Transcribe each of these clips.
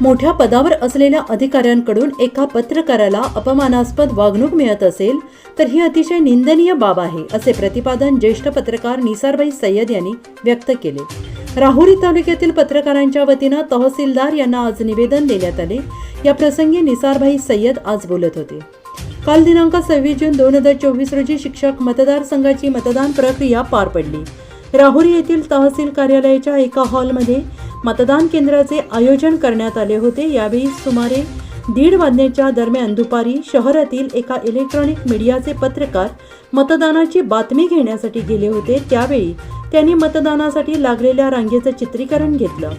मोठ्या पदावर असलेल्या अधिकाऱ्यांकडून एका पत्रकाराला अपमानास्पद वागणूक मिळत असेल तर ही अतिशय निंदनीय बाब आहे असे प्रतिपादन ज्येष्ठ पत्रकार निसारबाई सय्यद यांनी व्यक्त केले. राहुरी तालुक्यातील पत्रकारांच्या वतीनं तहसीलदार यांना आज निवेदन देण्यात आले. या प्रसंगी निसारभाई सय्यद आज बोलत होते. काल दिनांक सव्वीस जून दोन हजार चोवीस रोजी शिक्षक मतदारसंघाची मतदान प्रक्रिया पार पडली. राहुरी येथील तहसील कार्यालयाच्या एका हॉलमध्ये मतदान केंद्राचे आयोजन करण्यात आले होते. यावेळी सुमारे दीड वाजण्याच्या दरम्यान दुपारी शहरातील एका इलेक्ट्रॉनिक मीडियाचे पत्रकार मतदानाची बातमी घेण्यासाठी गेले होते. त्यावेळी त्यांनी मतदानासाठी लागलेल्या रांगेचं चित्रीकरण घेतलं.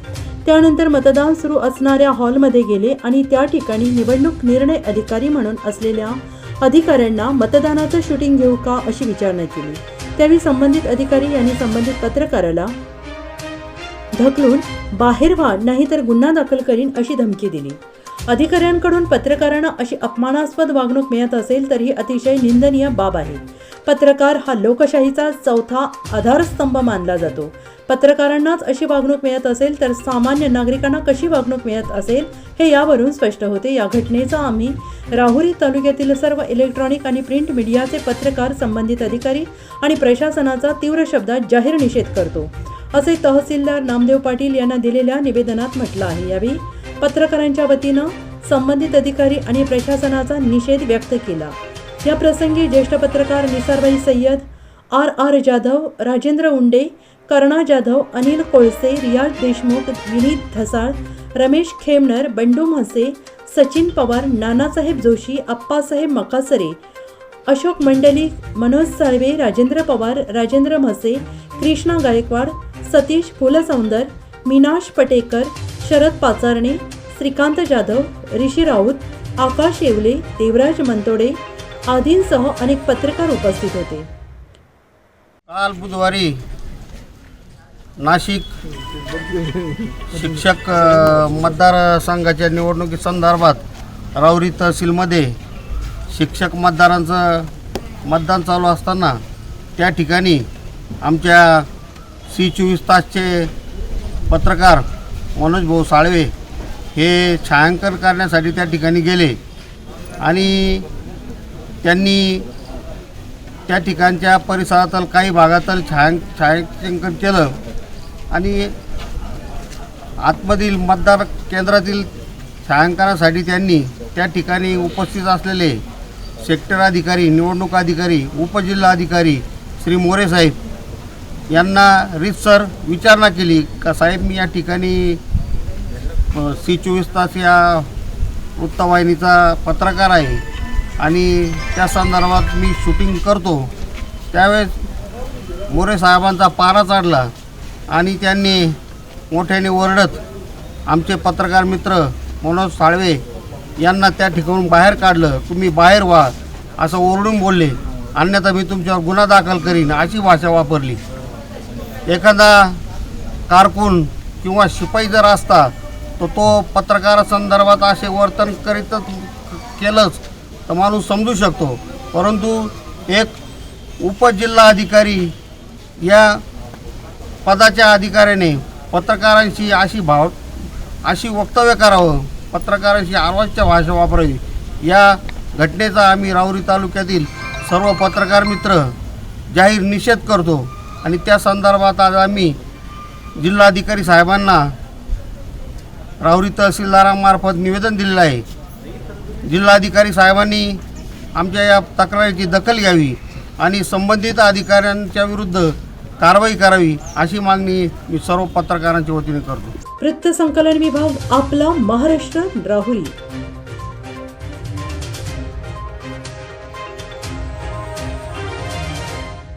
त्यानंतर मतदान सुरू असणाऱ्या हॉलमध्ये गेले आणि त्या ठिकाणी निवडणूक निर्णय अधिकारी म्हणून असलेल्या अधिकाऱ्यांना मतदानाचं शूटिंग घेऊ का अशी विचारणा केली. त्यावेळी संबंधित अधिकारी यांनी संबंधित पत्रकाराला ढकलून बाहेर व्हा नाहीतर गुन्हा दाखल करीन अशी धमकी दिली. अधिकाऱ्यांकडून पत्रकारांना अशी अपमानास्पद वागणूक मिळत असेल तर ही अतिशय निंदनीय बाब आहे. पत्रकार हा लोकशाहीचा चौथा आधारस्तंभ मानला जातो. पत्रकारांनाच अशी वागणूक मिळत असेल तर सामान्य नागरिकांना कशी वागणूक मिळत असेल हे यावरून स्पष्ट होते. या घटनेचा आम्ही राहुरी तालुक्यातील सर्व इलेक्ट्रॉनिक आणि प्रिंट मीडियाचे पत्रकार संबंधित अधिकारी आणि प्रशासनाचा तीव्र शब्दात जाहीर निषेध करतो. असे तहसीलदार नामदेव पाटील यांना दिलेल्या निवेदनात म्हटलं आहे. यावेळी पत्रकारांच्या वतीनं संबंधित अधिकारी आणि प्रशासनाचा निषेध व्यक्त केला. या प्रसंगी ज्येष्ठ पत्रकार निसारबाई सय्यद आर आर जाधव राजेंद्र उंडे कर्णा जाधव अनिल कोळसे रियाज देशमुख विनीत धसाळ रमेश खेमनर बंडू म्हसे सचिन पवार नानासाहेब जोशी अप्पासाहेब मकासरे अशोक मंडली मनोज साळवे राजेंद्र पवार राजेंद्र म्हसे कृष्णा गायकवाड सतीश फुलसौंदर मीनाश पटेकर शरद पाचारणे श्रीकांत जाधव ऋषी राऊत आकाश येवले देवराज मंतोडे आदींसह अनेक पत्रकार उपस्थित होते. काल बुधवारी नाशिक शिक्षक मतदारसंघाच्या निवडणुकीसंदर्भात राऊरी तहसीलमध्ये शिक्षक मतदारांचं मतदान चालू असताना त्या ठिकाणी आमच्या सी चोवीस तासचे पत्रकार मनोज भाऊ साळवे हे छायांकन करण्यासाठी त्या ठिकाणी गेले आणि त्यांनी त्या ठिकाणच्या परिसरातील काही भागातील छायां छायांकन केलं. आणि आतमधील मतदार केंद्रातील छायांकनासाठी त्यांनी त्या ठिकाणी उपस्थित असलेले सेक्टर अधिकारी निवडणूक अधिकारी उपजिल्हा अधिकारी श्री मोरे साहेब यांना रीतसर विचारणा केली का साहेब मी या ठिकाणी सी चोवीस तास या वृत्तवाहिनीचा पत्रकार आहे आणि त्या संदर्भात मी शूटिंग करतो. त्यावेळेस मोरे साहेबांचा पारा चढला. आणि त्यांनी मोठ्याने ओरडत आमचे पत्रकार मित्र मनोज साळवे यांना त्या ठिकाणून बाहेर काढलं तुम्ही बाहेर व्हा असं ओरडून बोलले. अन्यथा मी तुमच्यावर गुन्हा दाखल करीन अशी भाषा वापरली. एखादा कारकून किंवा शिपाई जर असता तर तो पत्रकारासंदर्भात असे वर्तन करीतच केलंच तर माणूस समजू शकतो. परंतु एक उपजिल्हा अधिकारी या पदाच्या अधिकाऱ्याने पत्रकारांशी अशी भाव अशी वक्तव्य करावं पत्रकारांशी आवाजच्या भाषा वापरावी. या घटनेचा आम्ही राहुरी तालुक्यातील सर्व पत्रकार मित्र जाहीर निषेध करतो आणि त्या संदर्भात आज आम्ही जिल्हाधिकारी साहेबांना राहुरी तहसीलदारांमार्फत निवेदन दिलेलं आहे. जिल्हाधिकारी साहेबांनी आमच्या या तक्रारीची दखल घ्यावी आणि संबंधित अधिकाऱ्यांच्या विरुद्ध कारवाई करावी अशी मागणी मी सर्व पत्रकारांच्या वतीने करतो. वृत्त संकलन विभाग आपला महाराष्ट्र राहुरी.